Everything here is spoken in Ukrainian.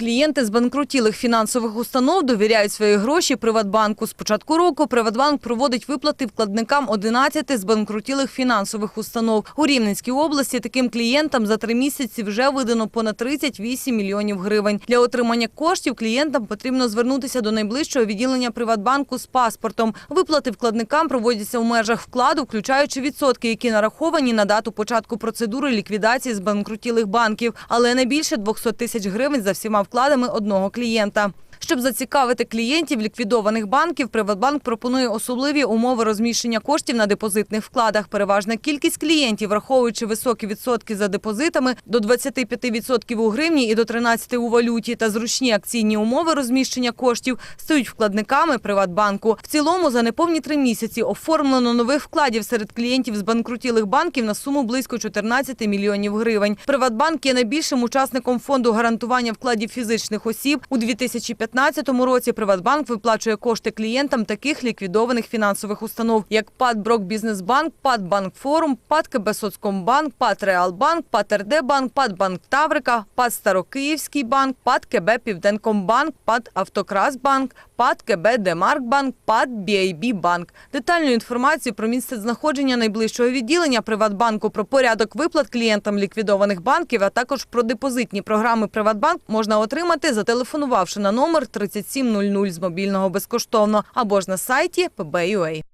Клієнти збанкрутілих фінансових установ довіряють свої гроші Приватбанку. З початку року Приватбанк проводить виплати вкладникам 11 збанкрутілих фінансових установ. У Рівненській області таким клієнтам за три місяці вже видано понад 38 мільйонів гривень. Для отримання коштів клієнтам потрібно звернутися до найближчого відділення Приватбанку з паспортом. Виплати вкладникам проводяться у межах вкладу, включаючи відсотки, які нараховані на дату початку процедури ліквідації збанкрутілих банків, але не більше 200 тисяч гривень за всіма вкладами одного клієнта. Щоб зацікавити клієнтів ліквідованих банків, Приватбанк пропонує особливі умови розміщення коштів на депозитних вкладах. Переважна кількість клієнтів, враховуючи високі відсотки за депозитами до 25% у гривні і до 13% у валюті та зручні акційні умови розміщення коштів, стають вкладниками Приватбанку. В цілому за неповні три місяці оформлено нових вкладів серед клієнтів збанкрутілих банків на суму близько 14 мільйонів гривень. Приватбанк є найбільшим учасником фонду гарантування вкладів фізичних осіб. У 2015 році Приватбанк виплачує кошти клієнтам таких ліквідованих фінансових установ, як ПАД Брок Бізнесбанк, ПАД Банк Форум, ПАД КБ ПАД Реалбанк, ПАД РД Банк, ПАД Банк Таврика, ПАД Старокиївський банк, ПАД КБ Південкомбанк, ПАД Автокрасбанк, ПАД КБ Демаркбанк, ПАД BIB Банк. Детальну інформацію про місце знаходження найближчого відділення Приватбанку, про порядок виплат клієнтам ліквідованих банків, а також про депозитні програми Приватбанк можна отримати, зателефонувавши на номер 3700 з мобільного безкоштовно або ж на сайті PB.ua.